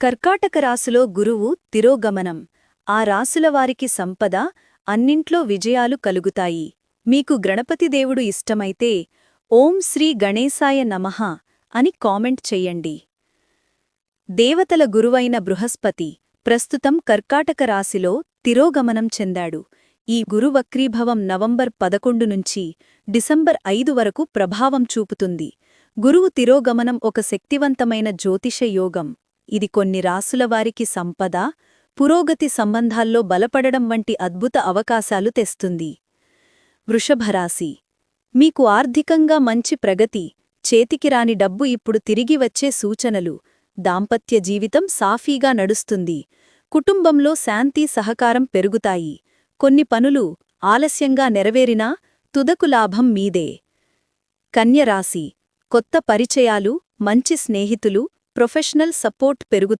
కర్కాటక రాశిలో గురువు తిరోగమనం. ఆ రాసులవారికి సంపద అన్నింట్లో విజయాలు కలుగుతాయి. మీకు గణపతిదేవుడు ఇష్టమైతే ఓం శ్రీ గణేశాయ నమః అని కామెంట్ చెయ్యండి దేవతల గురువైన బృహస్పతి ప్రస్తుతం కర్కాటక రాశిలో తిరోగమనం చెందాడు. ఈ గురువక్రీభవం నవంబర్ పదకొండు నుంచి డిసెంబర్ ఐదు వరకు ప్రభావం చూపుతుంది. గురువు తిరోగమనం ఒక శక్తివంతమైన జ్యోతిష యోగం. ఇది కొన్ని రాసుల వారికి సంపద పురోగతి సంబంధాల్లో బలపడడం వంటి అద్భుత అవకాశాలు తెస్తుంది. వృషభరాశి మీకు ఆర్థికంగా మంచి ప్రగతి చేతికి రాని డబ్బు ఇప్పుడు తిరిగి వచ్చే సూచనలు. దాంపత్య జీవితం సాఫీగా నడుస్తుంది. కుటుంబంలో శాంతి సహకారం పెరుగుతాయి. కొన్ని పనులు ఆలస్యంగా నెరవేరినా తుదకు లాభం మీదే. కన్యరాశి. కొత్త పరిచయాలు మంచి స్నేహితులు ప్రొఫెషనల్ సపోర్ట్ పెరుగు